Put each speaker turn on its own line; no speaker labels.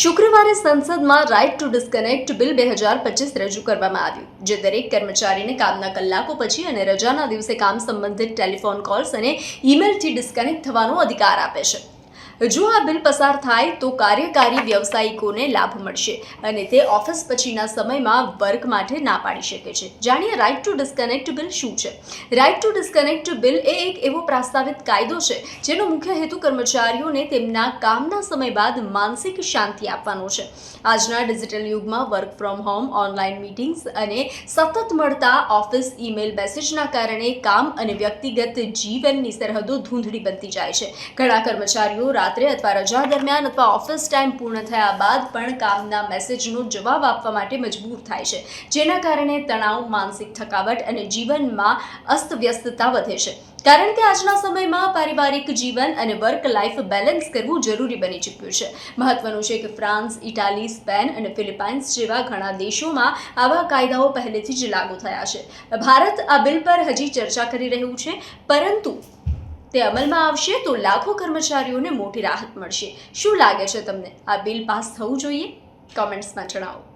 શુક્રવારે સંસદમાં right to disconnect bill બે હજાર પચીસ રજૂ કરવામાં આવ્યું, જે દરેક કર્મચારીને કામના કલાકો પછી અને રજાના દિવસે કામ સંબંધિત ટેલિફોન કોલ્સ અને ઈમેલથી ડિસ્કનેક્ટ થવાનો અધિકાર આપે છે. જો આ બિલ પસાર થાય તો કાર્યકારી વ્યવસાયિકોને લાભ મળશે અને તે ઓફિસ પછીના સમયમાં વર્ક માટે ના પાડી શકે છે. જાણીએ રાઇટ ટુ ડિસ્કનેક્ટ બિલ શું છે? રાઇટ ટુ ડિસ્કનેક્ટ બિલ એ એક એવો પ્રસ્તાવિત કાયદો છે જેનો મુખ્ય હેતુ કર્મચારીઓને તેમના કામના સમય બાદ માનસિક શાંતિ આપવાનો છે. આજના ડિજિટલ યુગમાં work from home online meetings અને સતત મળતા ઓફિસ ઈમેલ મેસેજના કારણે કામ અને વ્યક્તિગત જીવનની સરહદો ધૂંધળી બનતી જાય છે. ઘણા કર્મચારીઓ રાત્રે અથવા રજા દરમિયાન અથવા ઓફિસ ટાઈમ પૂર્ણ થયા બાદ પણ કામના મેસેજનો જવાબ આપવા માટે મજબૂર થાય છે. જેના કારણે તણાવ, માનસિક થકાવટ અને જીવનમાં અસ્તવ્યસ્તતા વધે છે. કારણ કે આજના સમયમાં પારિવારિક જીવન અને વર્ક લાઈફ બેલેન્સ કરવું જરૂરી બની ચૂક્યું છે. મહત્વનું છે કે ફ્રાન્સ, ઇટાલી, સ્પેન અને ફિલિપાઇન્સ જેવા ઘણા દેશોમાં આવા કાયદાઓ પહેલેથી જ લાગુ થયા છે. ભારત આ બિલ પર હજી ચર્ચા કરી રહ્યું છે, પરંતુ તે અમલમાં આવશે તો લાખો કર્મચારીઓને મોટી રાહત મળશે. શું લાગે છે તમને? આ બિલ પાસ થવું જોઈએ? કોમેન્ટ્સમાં જણાવો.